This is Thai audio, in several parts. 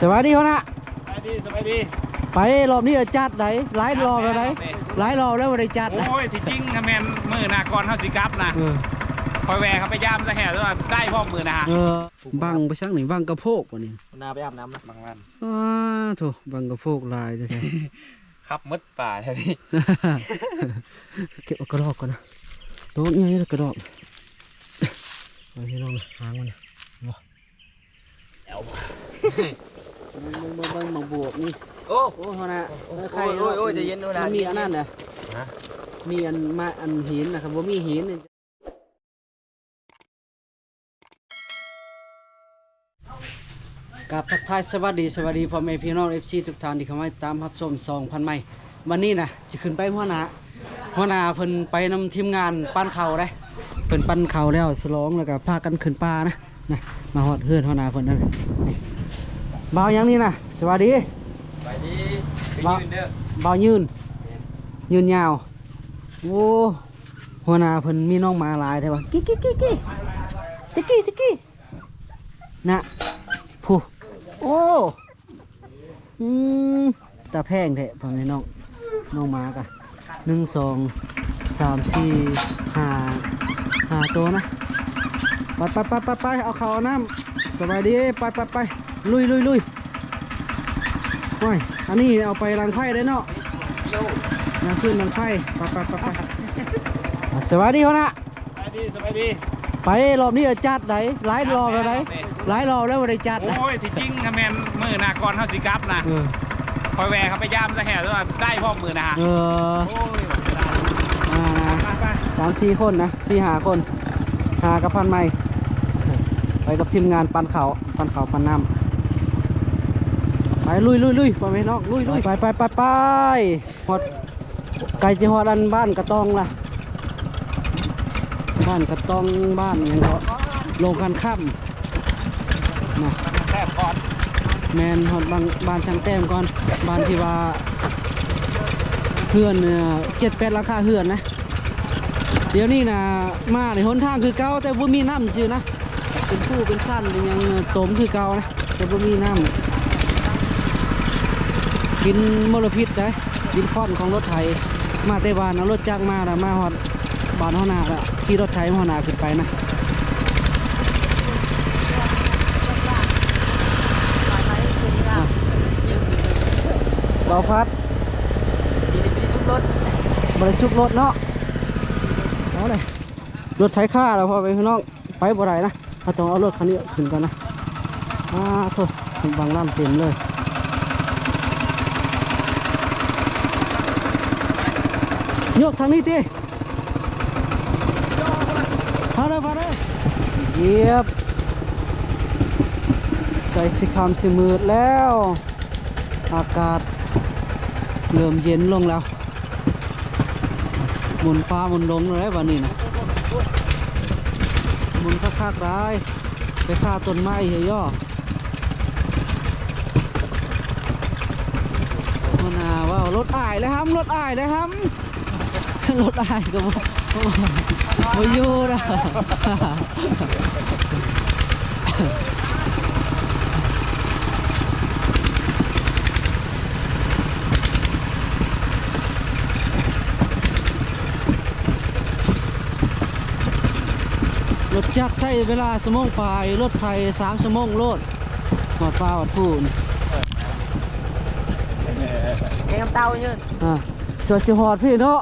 สวัสดีพ่อนะสบายดีสบายดี ไปรอบนี้เอาจัดไหนหลายรอบแล้วไหนหลายรอบแล้วไม่ได้จัดนะโอ้ยที่จริงถ้าแมนมือหนากรเฮาสิกลับนะเออคอยแวะเขาไปย่ามจะแห่ด้วยว่าได้พ่อมือนะฮะเออบังไปช่างหนึ่งบังกระโพกวะนี่นาไปอาบน้ำนะบางวันอ้าโถบังกระโพกลายจะใช่ครับมดป่าแท้นี่เก็บเอากระดอกก่อนนะตัวนี้นี่กระดอกเอาที่น้องนะหางมันนะบ่ เบิ่งเบิ่งเบิ่งบังบวกนี่โอ้โอ้พ่อนะโอ้ยโอ้ยโอ้ยใจเย็นด้วยนะมัมีอันนั้นนะฮะ มีอันมาอันหินนะครับว่ามีหินนี่กับทักทายสวัสดีสวัสดีพ่อแม่พี่น้องเอฟซีทุกท่านที่เข้ามาตามรับชมสองพันไม้วันนี้นะจะขึ้นไปหัวหน้าหัวหน้าเพิ่นไปนำทีมงานปั้นเขาได้เพิ่นปั้นเขาแล้วสลองแล้วก็พากันขึ้นป่านะนะมาฮอดเฮือนหัวหน้าเพิ่นนั่นนี่ บ่าวหยังนี่นะสวัสดีไปดีไปบ่าวยืนเด้อบ่าวยืน ยืนยาว โอ้หัวหน้าเพิ่นมีน้องหมาหลายแท้ว่ากิ๊กกิ๊กกิ๊กกิ๊กติ๊กกี้ติ๊กกี้น่ะผู้โอ้อืมตาแพงแท้พ่อแม่น้องน้องหมากะหนึ่งสองสามสี่ห้าห้าตัวนะไปไปไปไปไปเอาข้าวเอาน้ำสบายดีไปไปไป ลุยลุยลุยโอ้ยอันนี้เอาไปรังไฟได้เนาะน้ำขึ้นน้ำไฟไปไปไปไปอะสวัสดีพ่อนะสบายดีสบายดี ไปรอบนี้เอาจัดไหนหลายรอบแล้วไหนหลายรอบแล้วไม่ได้จัดนะโอ้ยที่จริงถ้าแมนมือหนากรเฮาสิกลับนะเออคอยแวะเขาไปย่ามจะแห่ด้วยว่าได้พ่อมือนะฮะเออโอ้ยอ่าไปไปสามสี่คนนะสี่หาคนหากับพันไม้ไปกับทีมงานปันเขาปันเขาปันน้ำไป ลุยลุยลุยไปไหมน้องลุยลุยไปไปไปไปหอดไก่จะหอดอันบ้านกระตองล่ะ บ้านกระตองบ้านยังก็ลงกันค่ำนะแทบก่อนแมนหอดบางบ้านช่างแต้มก่อนบ้านที่ว่าเฮือนเนี่ยเจ็ดแปดราคาเฮือนนะ เดี๋ยวนี้นะมาในหนทางคือเก่าแต่บ่มีน้ำซื่อนะ เป็นผู้เป็นสั้นเป็นยังตมคือเก่านะแต่บ่มีน้ำ กินมลพิษได้กินค้อนของรถไถมาแต่บ้านเอารถจักรมาแล้วมาหอดบานหัวหน้าก็ขี่รถไถหัวหน้าขึ้นไปนะเบาพัดดีดีดีชุบรถบริสุทธิ์รถเนาะเอาเลยรถไถค่าแล้วพอไปข้างนอกไปบ่ได้นะเราต้องเอารถคันนี้ขึ้นก่อนนะอ่าโทษบางน้ำเต็มเลย ยกทางนี้ตีพาเลยพาเลยเจียบใจสิคำสิมืดแล้ว อากาศเริ่มเย็นลงแล้วหมุนฟ้าหมุนลมเลยวันนี้นะหมุนคักๆได้ไปฆ่าต้นไม้เหี่ยย่อมนาวว่ารถอายเลยครับรถอายเลยครับ รถอายก็บ่บ่บ่อยู่นะรถจักรใช้เวลาสมองปลายรถไทยสามสมองโลดหอดฟ้าหอดพูนเกมเตายืนอ่าสวดสิหอดพี่เนาะ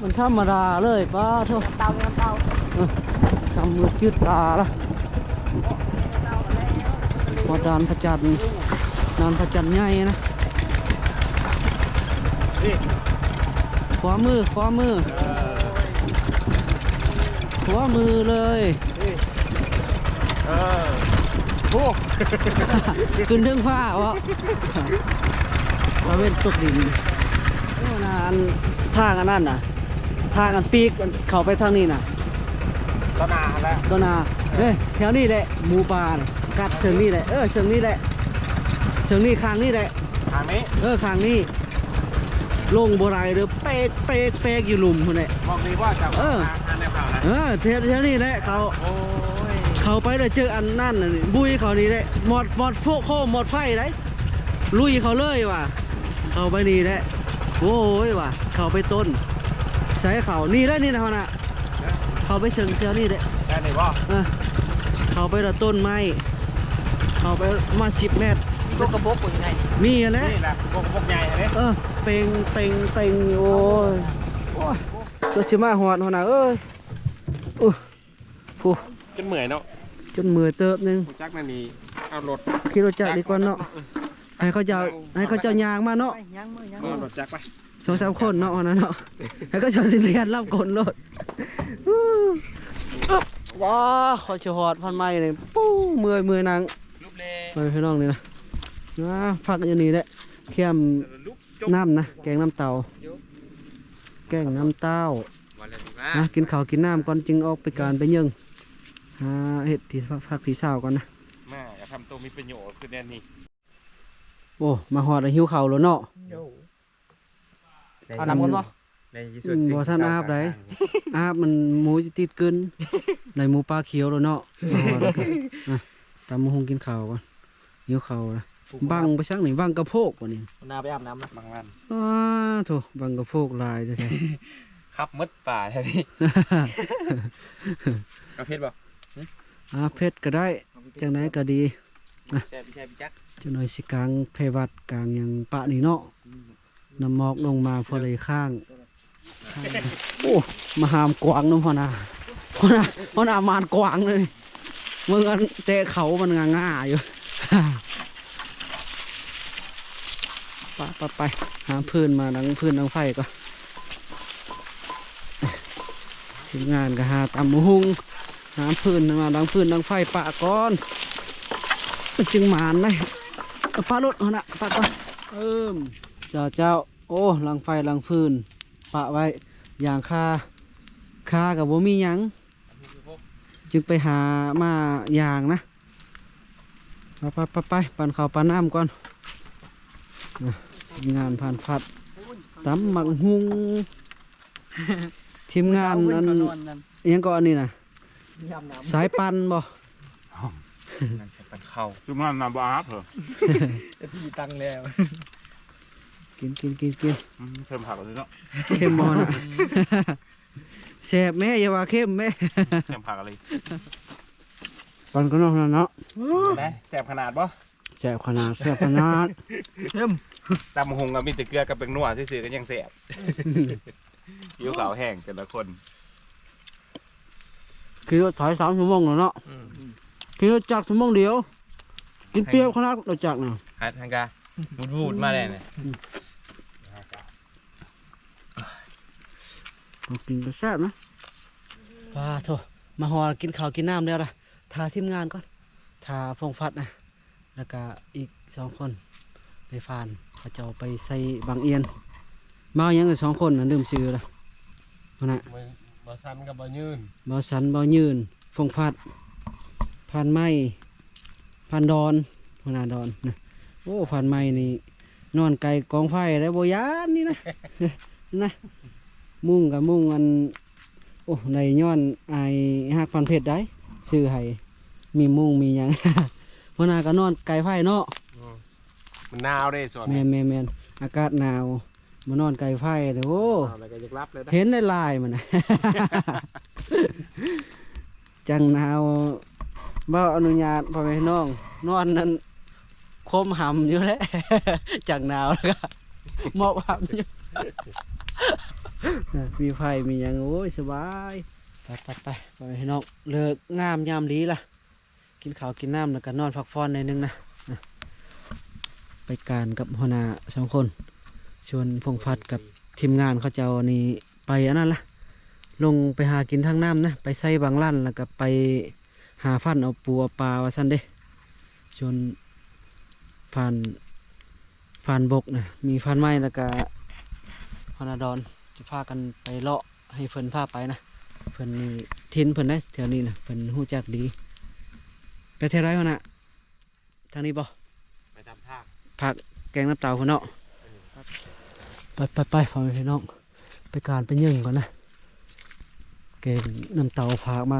มันธรรมดาเลยป้าเท่าเตาเกมเตาเออทำมือจืดตาละหอดดานพระจันทร์ดานพระจันทร์ใหญ่นะนี่ขวามือขวามือขวามือเลยเออโอ้ขึ้นเทิงฟ้าวะมาเว้นตกดินโอ้นานทางอันนั้นน่ะ ทางอันปีกอันเข้าไปทางนี้น่ะตนาแล้วตัวนาเฮ้ยแถวนี้แหละหมูป่าน่ะกัดเชิงนี้แหละเออเชิงนี้แหละเชิงนี้คางนี้แหละทางนี้เออคางนี้ลงโบราณเด้อเป๊กเป๊กเป๊กอยู่หลุมคนแหละบอกดีว่าจะเออทางแนวข่าวนะเออแถวแถวนี้แหละเขาโอ้ยเขาไปแล้วเจออันนั่นน่ะนี่บุยเขานี่แหละหมดหมดโฟโคหมดไฟได้ลุยเขาเลยว่ะเข้าไปนี่แหละโอ้ยว่ะเข้าไปต้น ใช้เขานี่ได้นี่นะฮะน่ะเข้าไปเชิงเจ้านี่แหละได้ไหนบ่เออเข้าไปละต้นไม้เข้าไปมาสิบเมตรมีพวกกระบอกอยู่ไหนมีอะนะนี่แหละพวกพวกใหญ่อันนี้เออเป่งเป่งเป่งโอ้ยโอ้ยตัวชิมาหอดหัวหน้าเอ้ยอู้ผู้จนเหมื่อยเนาะจนมือเติบหนึงผู้จักนั่นนี่เอารถขี่รถจักรดีกว่าเนาะให้เขาเจ้าให้เขาเจ้ายางมาเนาะไปยังมือยังเอารถจักรไป สองสามคนเนาะวันนั้นเนาะให้เขาเจ้าเรียนรับกลรถอู้อึ๊บว้าเขาจะหอดพันไม้เลยปู้เมื่อยเมื่อยนางลุกเลยไปพี่น้องนี่นะว้าพักอยู่นี่แหละเขี้ยมลุกจบน้ำนะแกงน้ำเตาแกงน้ำเต้าวันละดีมานะกินข้าวกินน้ำก่อนจึงออกไปการไปยิงหาเห็ดที่พักที่เศร้าก่อนนะแม่ก็ทำตัวมีประโยชน์คือแน่นี่โอ้มาหอดแล้วหิวข้าวแล้วเนาะ เอาน้ำกันบ่ในที่อืมบ่ทันอาบได้อาบมันหมูสิติดเกินในหมูปลาเขียวแล้วเนาะมาหอดแล้วก็นะตำมะฮงกินข้าวก่อนหิวข้าวนะบังไปซักหนึ่งบังกระโพกบ่นี่นาไปอาบน้ำนะบางวันอ้าโถบังกระโพกลายแท้ขับมดป่าแท้นี่กระเพชรบ่ๆอาเพชรก็ได้จังไหนก็ดีแช่พี่แช่พี่จักจังหน่อยสิกลางเพวัดกลางหยังปะนี่เนาะ น้ำหมอกลงมาพอเลยข้าง โอ้ มาหามกวางน้ำพอนาพอนาพอนามานกวางเลยมึงอันเตะเขามันงาง่าอยู่ไปไปไป หาพื้นมาดังพื้นดังไฟก็ทีมงานก็หาตำหุงหาพื้นมาดังพื้นดังไฟปะก่อนมันจึงหมานเลยเอาปลารถเอานะปะก่อนเอิ่ม เจ้าเจ้า โอ้ลังไฟลังพื้นปะไว้อย่างคาคากับบ่มีหยังจึงไปหามาอย่างนะไปไปไปไปปั่นข้าวปั่นน้ำก่อนนะทีมงานผ่านพัดตำหมักหุงทีมงานนั้นนอนนั่นอิหยังก็อันนี้นะยำน้สายปั่นบ่นั่นใช่ปันเข้าคือมันน่ะบ่อาบเหรอำที่ตังแล้ว กินกินกินกินเพิ่มผักเลยเนาะเข้มมอนะแสบแม่อย่าว่าเข้มแม่เพิ่มผักอะไรปั่นก็นอกนั่นเนาะนะแซ่บขนาดบ่แสบขนาดแสบขนาดตำหงกับมีแต่เกลือกับเป็นนัวซื่อๆก็ยังแซ่บผิวขาวแห้งแต่ละคนคือถอยสามชั่วโมงแล้วเนาะคือจากชั่วโมงเดียว กินเปรี้ยวขนาดเราจากน่ะฮัทฮังกาบูดบูดมาเลยเนี่ย เอากินก็แซ่บนะว้าโถมาหอกินข้าวกินน้ำแล้วล่ะทาทีมงานก่อนทาพงฟัดนะแล้วก็อีกสองคนไปฟานเขาจะเอาไปใส่บางเอียน มาเอาหยังกันสองคนนะลืมซื้อละมันน่ะบ่ซันกับบ่ยืนเบาสันเบายืนฟงฟัดพานไม้พานดอนหัวหน้าดอนนะโอ้พานไม้นี่นอนไกลกองไฟได้โบยานนี่นะนะ มุ่งกับมุ่งอันโอ้ในย้อนไอหักพันเพชรได้ซื้อให้มีมุ่งมีหยังหัวหน้าก็นอนไกลไฟเนาะมันหนาวเด้ส่วนแมนแมนแมนอากาศหนาวมานอนไกลไฟเด้อโอ้แล้วก็จะรับเลยนะเห็นในลายมันนะจังหนาวบ่อนุญาตพ่อแม่พี่น้อง นอนนั้นคมหำอยู่แล้วจังหนาวแล้วก็หมอบหำอยู่ มีไฟมีหยังโอ้ยสบายไปไปไปพ่อแม่พี่น้องเลิกงามยามดีล่ะ กินข้าวกินน้ำแล้วก็นอนพักผ่อนหน่อยนึงนะไปการกับหัวหน้าสองคน ชวนพงพัดกับทีมงานเขาเจ้านี่ไปอันนั้นละลงไปหากินทางน้ำนะ ไปใส่บางลั่นแล้วก็ไปหาฟันเอาปูเอาปลาว่าซันเด้จนผ่านผ่านบกนะมีฟันไม้แล้วก็พนาดอน จะพากันไปเลาะให้เพิ่นพาไปนะเพิ่นนี่ทินเพิ่นนะแถวนี้นะเพิ่นหู้จักดีไปเท่าไรวะนะทางนี้บ่ไปทำทางผักแกงน้ำเต่าคนเนาะไปไปไปฟังพี่น้องไปการไปยิงก่อนนะแกงน้ำเต่าผักมา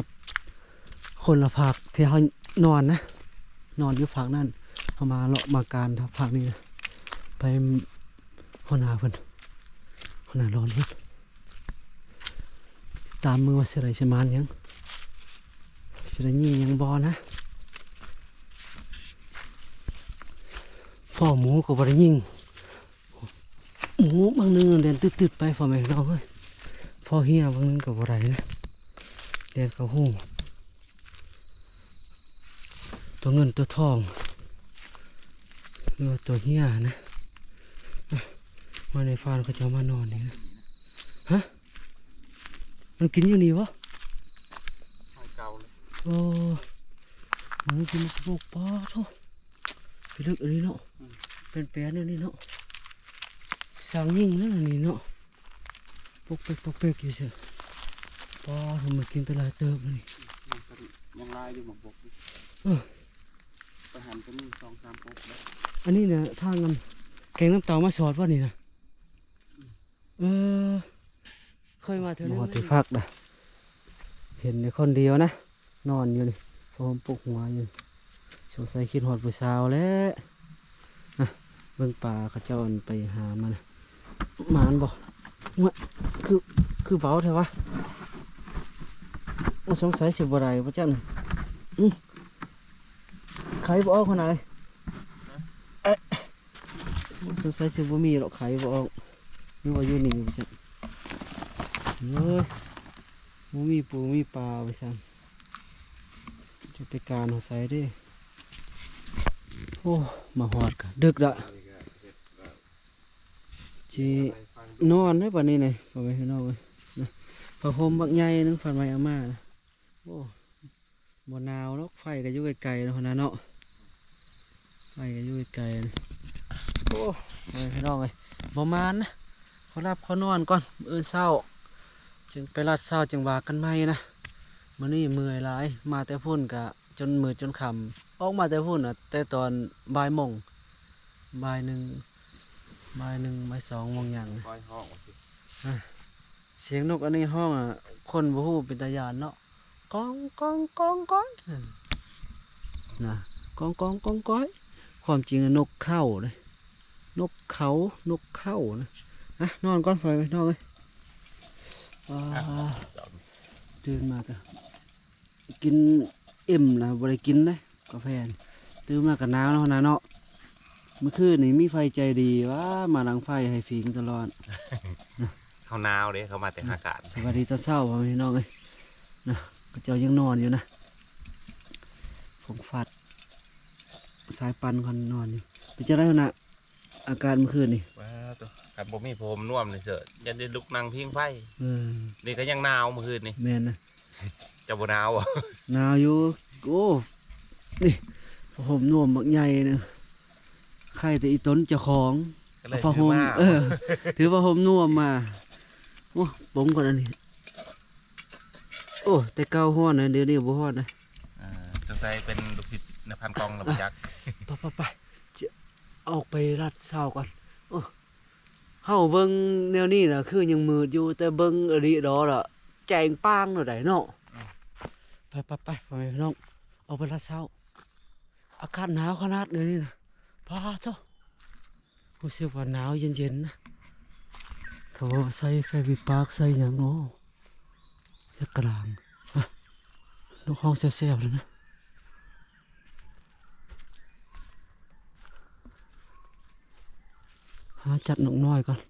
คนละผักที่เขานอนนะ นอนอยู่ผักนั่นเขามาเลาะมาการทับผักนี่นะไปหัวหน้าเพิ่นหัวห น้าร้อนเพิ่นตามมือว่าสิไรสิมานยังสิไรยิงยังบอนะพ่อหมูก็บ่ได้ยิงหมูบางนึงเดินตืดๆไปพ่อแม่พี่น้องเอ้ยพ่อเฮียบางนึงก็บ่ได้นะเดินเขาหูตัวเงินตัวทองหรือว่าตัวเฮียนะ มาในฟานเขาจะเอามานอนนี่นะฮะมันกินอยู่นี่วะเก่าเลยโอ้หมูกินกระปุกปลาโถ่ไปลึกอันนี้เนาะเป็นแปลนอันนี้เนาะสั่งยิ่งนั่นอันนี้เนาะปกเปกปกเปกอยู่เชียวปลาทำมากินไปหลายเติบแล้วนี่ยังลายอยู่หมกบกเออไปหันก็มีสองสามปกแล้วอันนี้เนี่ยทางกันแกงน้ำเต่ามาสอดว่านี่นะ เออเคยมาเท่านี้ที่พักนะเห็นในคนเดียวนะ นอนอยู่นี่พร้อมปลุกหัวอยู่สงสัยคิดหอดผู้สาวแล้วนะเบิ่งป่าเขาเจ้าอันไปหามันนะหมานบอกว่าคือคือเบาเถอะวะว่าสงสัยสิบอะไรพระเจ้าหนึ่งใครบออกคนไหนเอ๊ะสงสัยสิบ่มีหรอกใครบออก หรือว่าอยู่นี่พระเจ้าเฮ้ยบ่มีปูมีปลาไปสั่งจะไปการหัวใส่ดิโอ้มาหอดกันดึกละจีนอนได้ป่ะนี่ไงพอไปนอกเลยนะผ้าห่มบักใหญ่นึงฝันไว้อาม่าโอ้บ่หนาวเนาะไฟก็อยู่ไกลๆนะคนนั้นเนาะไฟก็อยู่ไกลๆโอ้ไปนอกเลยบ่มานนะ เขารับเขานอนก่อนเออเศร้า จึงไปรัดเศร้าจึงว่ากันไม่นะมื่อนี้เมื่อยหลายมาแต่พุ่นกะจนมือจนคำออกมาแต่พุ่นอะแต่ตอนบ่ายโมงบ่ายหนึ่งบ่ายหนึ่งบ่ายสองโมงอย่างนะก้อยห้องว่าสิเสียงนกอันนี้ห้องอะคนบ่ฮู้เป็นตาญาณเนาะก้องก้องก้องก้อยนั่นนะก้องก้องก้องก้อยความจริงอะนกเข้าเลยนกเขานกเข้านะ นะนอนก่อนไปไปนอนเลยอ่าจอดตื่นมากะกินเอ็มนะบริกินเลยกาแฟนี่ตื่นมากับหนาวแล้วนะเนาะเมื่อคืนนี่มีไฟใจดีว่ามาลังไฟให้ฟิงตลอดเขาหนาวเด้เขามาแต่อากาศสวัสดีตอนเช้าพ่อแม่พี่น้องเลยนะก็เจ้ายังนอนอยู่นะฝงฟัด สายปันคนนอนอยู่เป็นจะได้วนะ อาการเมื่อคืนนี่ว้าวตัวกันบ่มีผมน่วมเลยเถอะยันได้ลุกนั่งพิงไฟเออนี่ก็ยังหนาวเมื่อคืนนี่แม่นนะจะบ่หนาวอะหนาวอยู่โอ้นี่ผมนวมบักใหญ่นะใครแต่อีต้นเจ้าของก็เลยผ้าถืห่อมมาเออ ถือผ้าห่มนุ่มมาโอ้ผมก่อนอันนี้โอ้แต่เก่าห้อนนะเดี๋ยวนี้บ่ฮ้อนนะอ่าสงสัยเป็นลูกศิษย์นพันกองระเบิดยักษ์ไปไปไปจะ ออกไปรัดเช้าก่อนโอ้เฮาเบิ่งแนวนี้น่ะคือยังมืดอยู่แต่เบิ่งอดีดอล่ะแจงป้างเนาะได้เนาะไปไปไปไปน้องออกไปรัดเช้าอากาศหนาวขนาดนี้นะพาเถอะรู้สึกว่าหนาวเย็นๆนะโถใส่ไฟวิปากใส่หยังเนาะจะกลางลูกห้องแซ่บๆเลยนะาจับนกน้อยก่อน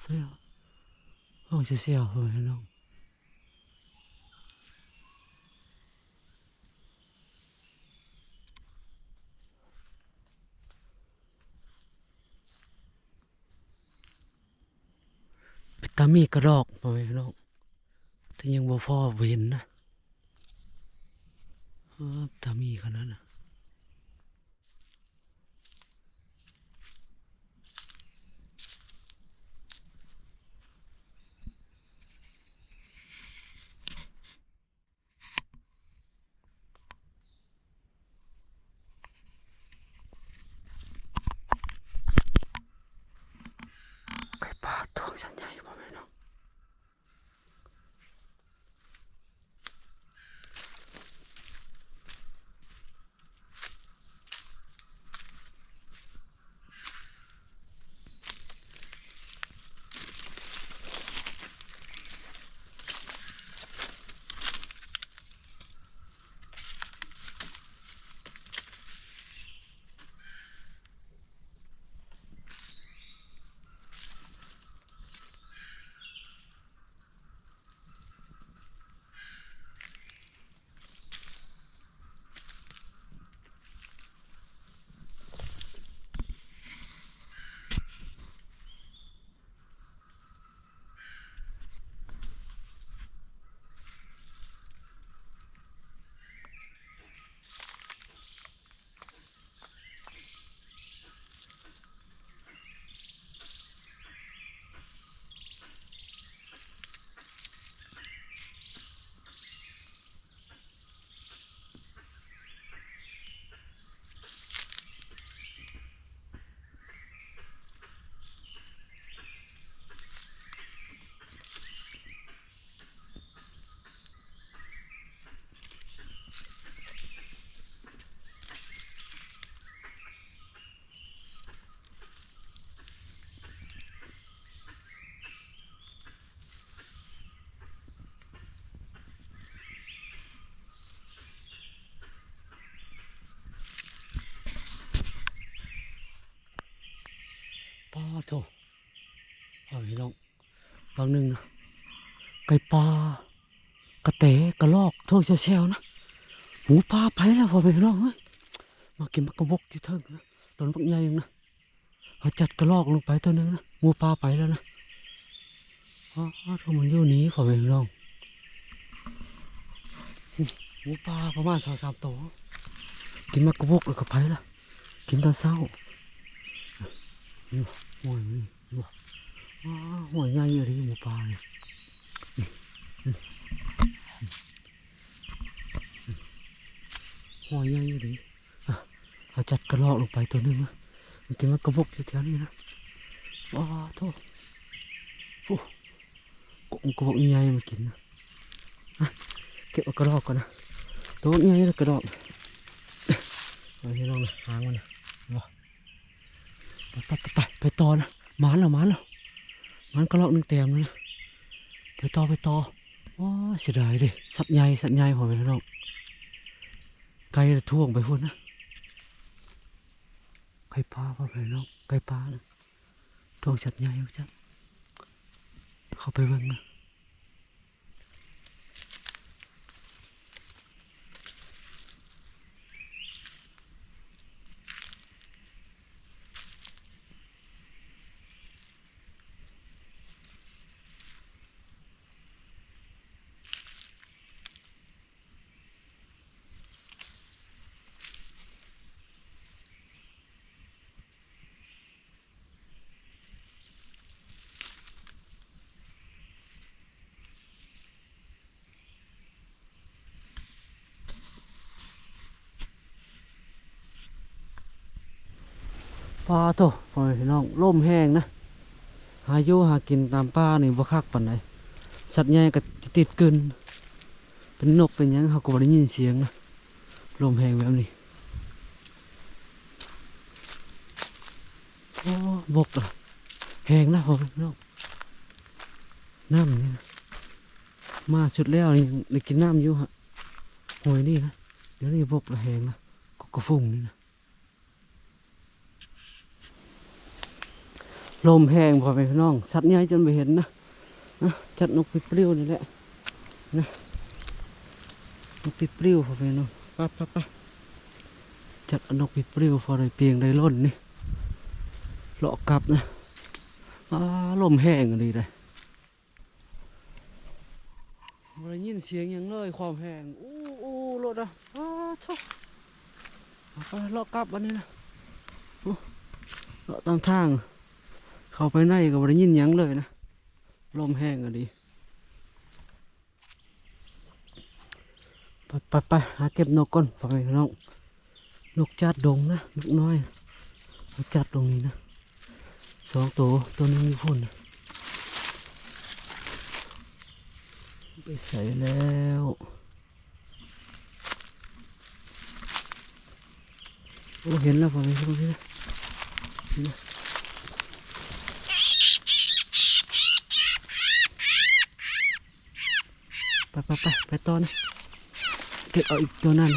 เสียวห้องแซ่บๆเลยน้องตามีกระดอกพ่อแม่พี่น้องถ้ายังบ่พอเห็นนะ เออตามีขนาดนั้นนะ บางหนึ่งนะไก่ปลากระเตะกระลอกโทษเซลๆนะหมูปลาไปแล้วพอพี่น้องเฮ้ยมากินมากระบกที่เทิงนะตอนปักใหญ่ยังนะเขาจัดกระลอกลงไปตัวหนึงนะหมูปลาไปแล้วนะอ๋อทุกมันอยู่นี้พอพี่น้องหมูปลาประมาณสองสามตัวกินมากระบกแล้วก็ไปละกินตอนเช้านี่บ่หัวนี่นี่บ่ว้าว หัวใหญ่เลยหมูปลาเนี่ยหัวใหญ่เลยอะเอาจัดกระรอกลงไปตัวนึงนะมันกินมันกระบอกอยู่แถวนี้นะว้าโทษโอ้กบกระบอกใหญ่มากินนะเก็บกระรอกก่อนนะตัวใหญ่กระรอกเอาที่ลองนะหางมันนะไปไปไปไปต่อนะมาแล้วมาแล้ว มันก็ลอกหนึ่งเต็มแล้วนะไปต่อไปต่อว้าเสียดายดิสัตว์ใหญ่สัตว์ใหญ่พอไหมน้องไก่ท่วงไปพุ่นนะไก่ปลาพอไหมน้องไก่ปลานะท่วงสัตว์ใหญ่จ้ะเข้าไปเบิ่งนะ ปลาโตพอไหมน้องล่มแห้งนะ หายู่หากินตามป่านี่บ่คักปานใดสัตว์ใหญ่ก็ติดกึนเป็นนกเป็นยังเขาก็บ่ได้ยินเสียงนะลมแห้งแบบนี้โอ้บกอะแห้งนะพอไหมน้องน้ำนี่นะมาสุดแล้วนี่ได้กินน้ำอยู่ฮะหวยนี่นะเดี๋ยวนี้บกละแหงนะก็กระฟุ้งนี่นะ ลมแห้งพอไปพี่น้องสัตว์ใหญ่จนไปเห็นนะนะจัดนกปิดปลิวนี่แหละนะนกปิดปลิวพอไปน้องปั๊บปั๊บปั๊บจัดนกปิดปลิวพอได้เปียงได้ล้นนี่เลาะกลับนะอาลมแห้งอันนี้เลยบ่ได้ยินเสียงยังเลยความแห้งอู้อู้รถอะอ้าทุกไปเลาะกลับวันนี้นะเลาะตามทาง เข้าไปในก็บ่ได้ยินยังเลยนะ ลมแห้งอะดิไปไปไปหาเก็บนกก่อนพ่อแม่พี่น้องนกจัดดงนะนกน้อยนกจัดตรงนี้นะสองตัวตัวนึงมีพุ่นไปใส่แล้วโอ้เห็นแล้วพ่อแม่พี่น้องนะนี่นะ ไปไปไปไปต่อนะเก็บเอาอีกตัวนั้น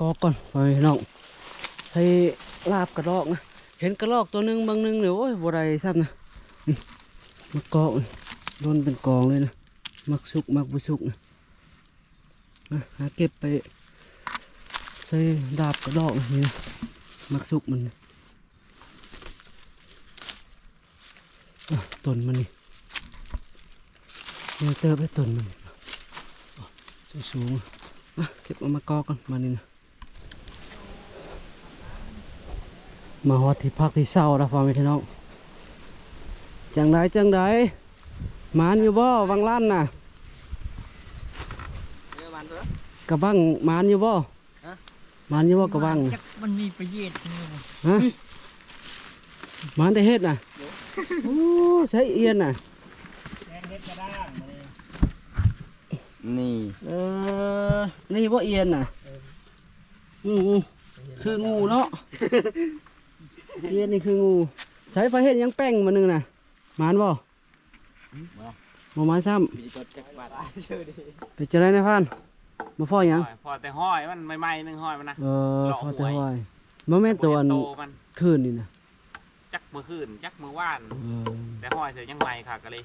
กอก่อนไปน้องใส่ลาบกระรอกนะเห็นกระรอกตัวหนึ่งบางหนึ่งเดี๋ยวโอ้ยบัไรซ้ำนะนี่มากอกนี่โดนเป็นกองเลยนะ มักสุกมักบุสุกหาเก็บไปใส่ดาบกระดอกนี่มักสุกมันต้นมันนี่เนี่ยเติบไปต้นมันนี่อะสูงเก็บเอามากอกันมานี่นะมาฮอดที่พักที่เศร้าแล้วพ่อแม่พี่น้องจังไดจังได มานอยู่บ่วังล้านน่ะเนื้อมันเถอะกระบังหมานอยู่บ่ฮะหมานอยู่บ่กระบังจักมันมีประโยชน์นี่นะฮะหมานได้เฮ็ดน่ะโอ้ใช้เอียนน่ะนี่เออนี่บ่เอียนน่ะอืมๆคืองูเนาะเอียนนี่คืองูใช้ไฟเฮ็ดหยังแป้งมาหนึงน่ะหมานบ่บ่ หมานซ้ำมีกดจักบาทชื่อดิไปเจออะไรในพันมาพ่อหยังพอแต่ห้อยมันใหม่ๆหนึงห้อยมันนะเออเลาะพ่อแต่หวยห้อยบ่แม่นตัวอันโตมันคืนนี่น่ะจักมือคืนจักมือว่าน เออแต่ห้อยเธอยังใหม่ค่ะก็เลย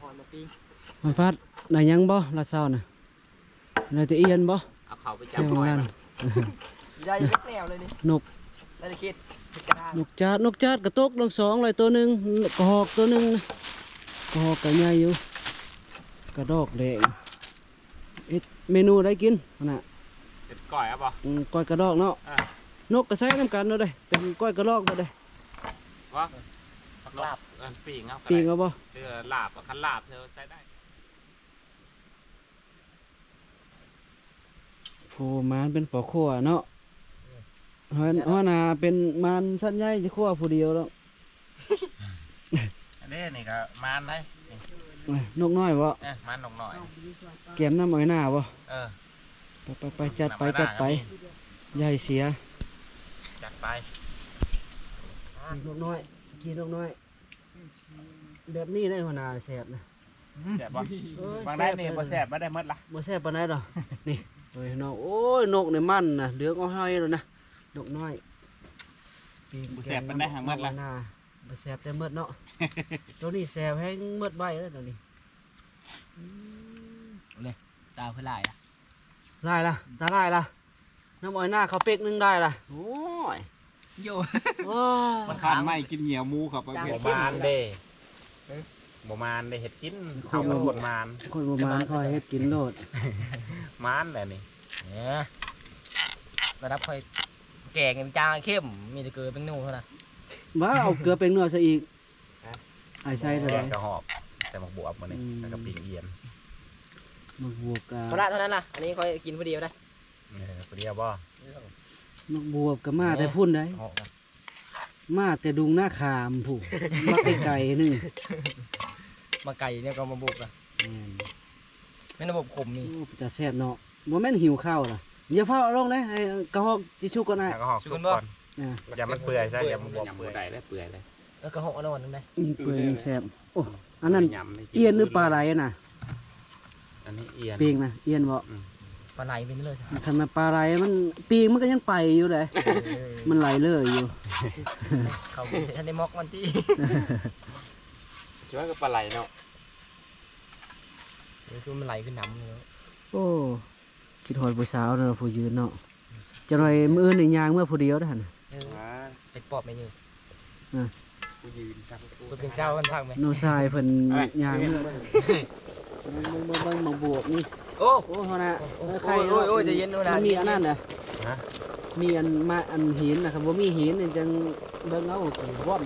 หอนมาปิ้งมันพัดได้หยังบ่ลาดเช้าน่ะได้แต่เอียนบ่เอาเขาไปจับเสียงห้อยนั่นมัน ได้ยักแนวเลยนี่นก ได้คิดพิจารณานกจาดนกจาดกระตกลงสองเลยตัวหนึงกระหอกตัวหนึงนะกระหอกก็ใหญ่อยู่กระดอกแดงเอ็ดเมนูได้กินหั่นน่ะเป็นก่อยเอะป่ะอืมก้อยกระดอกเนาะอะนกก็ใช้น้ำกันเนาะเด้เป็นก้อยกระดอกเนาะเด้วะลาบเออปีงเอาก็ปีงได้เอาบ่เธอลาบอะคันลาบเธอใช้ได้ผู้มานเป็นปอขัวเนาะ ฮอนฮอนาเป็นมานสั้นใหญ่จะขัวผู้เดียวแล้วอันนี้นี่ก็มานได้นี่เอ้ยนกน้อยบ่เอ้ยมานนกหน่อย แกมน้ำอ้อยหน้าบ่เออไปไปไปจัดไปนำมาจัดไปก็มีใหญ่เสีย จัดไปนกน้อยกินนกน้อย แบบนี้ได้หัวหน้าแซ่บนะแสบป่ะเอ้ยบางได้นี่แซ่บ่แสบบ่ได้หมดละบ่แซ่บปานใดดอกนี่โอ้ยน้องโอ้ยนกนี่มันนะเหลืองเอาให้แล้วนะ นกน้อยปีกบ่แสบปานได้หางหมดละหน้าบ่แซ่บแต่หมดเนาะตัวนี้แซ่บแฮงหมดใบแล้วตัวนี้ตาเพื่อลายอะได้ละตาได้ละน้ำอ้อยหน้าเขาเป๊กนึงได้ละโอ้ยโยโอ้ยมันคันไม่กินเหนียวหมูครับประเภทมานเด้บ่มานได้เฮ็ดกินเอาเป็นคนมานคนประมาณคอยเฮ็ดกินโลดมานแหละนี่เนี่ยระดับค่อย แกงจางเข้มมีแต่เกลือเป็นนูเท่านั้นว่าเอาเกลือเป็นนัวซะอีกไอ้ใช่เท่าแกไหร่งกระหอบใส่หมกบวบมานี่อืมแล้วก็ปิ้งเอียนมักบวบกับเท่านั้นเท่านั้นล่ะอันนี้ค่อยกินผู้เดียวได้เออเปรี้ยวบ่มักบวบกับมาแต่พุ่นได้เหาะกันมาแต่ดุงหน้าขามผู้มาไกลๆหนึงมาไก่เนี่ยก็มาบุกอะแม่นไม่ระบบขมมีโอ้จะแซ่บเนาะบ่แม่นหิวข้าวล่ะ อย่าเฝ้าเอาลงเลยให้กระหอกจิชุกก่อนนะ แล้วก็หอกสุกก่อนนะอย่ามันเปื่อยซะอย่ามันบวบเปื่อย ได้ได้เปื่อยเลยแล้วก็เหาะนอนนึงได้ยิ่งเปื่อยยิ่งแซ่บโอ้อันนั้นยำได้กิเอียนหรือปลาไหลน่ะอันนี้เอียนปีงนะเอียนบ่ปลาไหลเป็นเลยคันมาปลาไหลมันปีงมันก็ยังไปอยู่เลย มันไหลเลยอยู่ เขาท่านได้มอกมันที่ชื่อว่าก็ปลาไหลเนาะคือมันไหลขึ้นน้ำเลยโอ้ คิดฮอดผู้สาวเนาะผู้ยืนเนาะจะหน่อยมื้ออื่นนี่ยางเมื่อผู้เดียวได้หั่นน่ะเป็นปอบไม่ยืนกูยืนครับกูเป็นเจ้ามันพังไหมโนทรายเพิ่นยางเมื่อเบิ่งเบิ่งเบิ่งหมองบวบนี่โอ้โอ้เฮาน่ะใครโอ้ยโอ้ยโอ้ยใจเย็นโน่นนะมันมีอันนั้นน่ะฮะมีอันมาอันหินนะครับบ่มีหินนี่จังเบิ่งเอาสิว่อม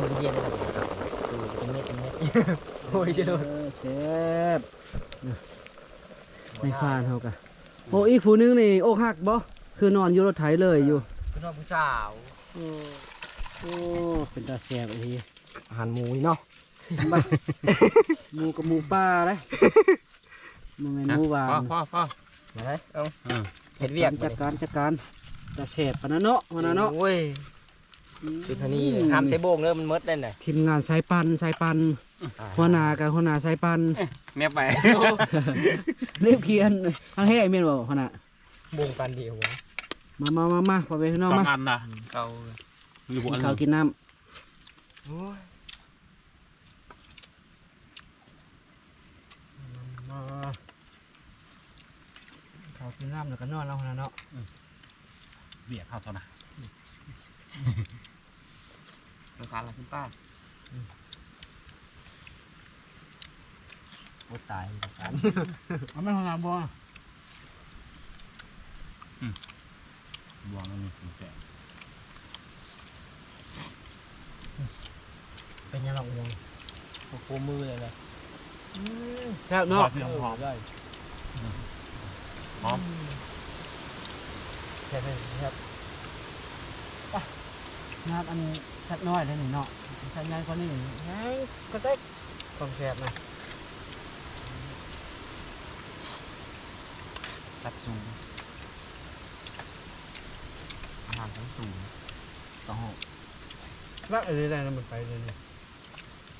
มันเย็นเลยครับเป็นเม็ดเป็นเม็ดโอ้ ยเจ้าเออแซ่บไม่คานเฮากะโอ้อีกผู้หนึงนี่อกหักบ่คือนอนอยู่รถไถเลยอยู่คุณน้องผู้สาวโอ้โอ้เป็นตาแซ่บอีทีอาหารหมูเนาะบ้าหมูกับหมูป่าเลยมันเป็นหมูหวานพ่อพ่อพ่อมาเลยเอาอืมเห็ดเวียกจัดการจัดการตาแซ่บปานนั้นเนาะปานนั้นเนาะโอ้ยจุดนี้ห้ามใช้โบงเด้อมันมดเลยน่ะทีมงานสายปันสายปัน หัวหน้ากับหัวหน้าสายปันเนียบไปเรียบเคียนทางแห่แม่นบ่หัวหน้าโบงปันเดียวมามามามาพอไปพี่น้องสองมาอันนะเขาอยู่บกินนข้าวกินน้โอ้ยำมาข้าวกินน้ำแล้วก็นอนแล้วหัวหน้าเนาะเบียดเข้าเท่านั้นรำคาญละคุณป้า โอ้ตายรำคาญเอาไม่หัวหน้าบ่บวงมันมีแก่เป็นยังหรอกวงโอ้โหมือเลยนะแซ่บเนาะเสียงหอมได้หอมแซ่บครับงานอันสักน้อยเลยนี่เนาะสักงานคนนี้แห้งก็ได้ความแซ่บนะ ตัดสูงทางทั้งสูงต่อหกรักอะไรได้นะมันไปเลยเนี่ย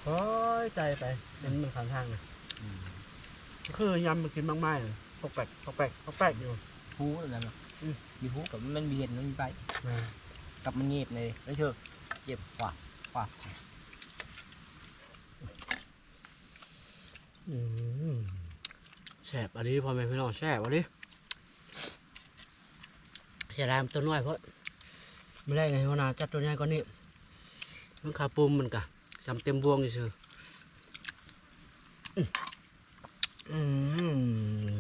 โอ้ยใจไปเห็นมันขางทางนะคือยำมันกินมากๆเลยปอกแปกปอกแปกปอกแปกอยู่ฮู้อะไรแบบอืม มีฮู้กับมันมีเห็นมันมีไปนะกับมันเงียบเลยไม่เชื่อเจ็บกว่าอืมแสบอันนี้พ่อแม่พี่น้องแสบอันนี้ เสียดายมันตัวน้อยเพราะไม่ได้ไงหัวนาจัดตัวใหญ่กว่านี้มันขาปุ่มมันกะจำเต็มบวงอยู่เชื่ออืม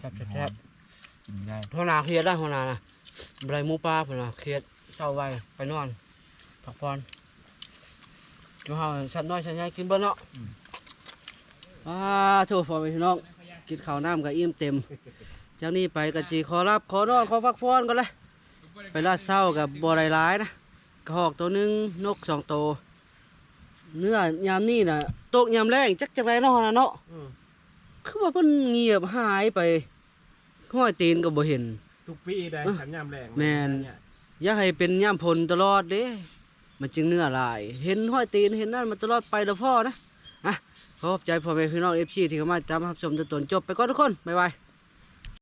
แซ่บแซ่บกินได้หัวหน้าเครียดได้หัวหน้านะไรมูปลาหัวนาเครียดเศร้าไว้ไปนอนพักผ่อน กินข้าวชั้นน้อยชั้นใหญ่กินเบิ้ลเนาะอ่าโทษพ่อแม่พี่น้องกินข้าวน้ำกับอิ่มเต็มจากนี้ไปกะจีขอรับขอนอนขอพักผ่อนก่อนเลยไปลาดเศร้ากับบัวไรร้ายนะกระหอกตัวหนึงนกสองตัวเนื้อยามนี่น่ะโตกยามแรงจักจังไรเนาะหัวหน้าเนาะคือว่าเพิ่นเงียบหายไปห้อยตีนก็บ่เห็น ทุกปีได้เอ้อขันยามแรงแม่นอย่าให้เป็นย่ามพลตลอดเด้ มันจึงเนื้อลาย เห็นห้อยตีนเห็นนั่นมันตลอดไปแล้วพ่อนะอะขอบใจพ่อแม่พี่น้องเอฟซีที่เข้ามาตามรับชมจนจนจบไปก่อนทุกคนบ๊ายบาย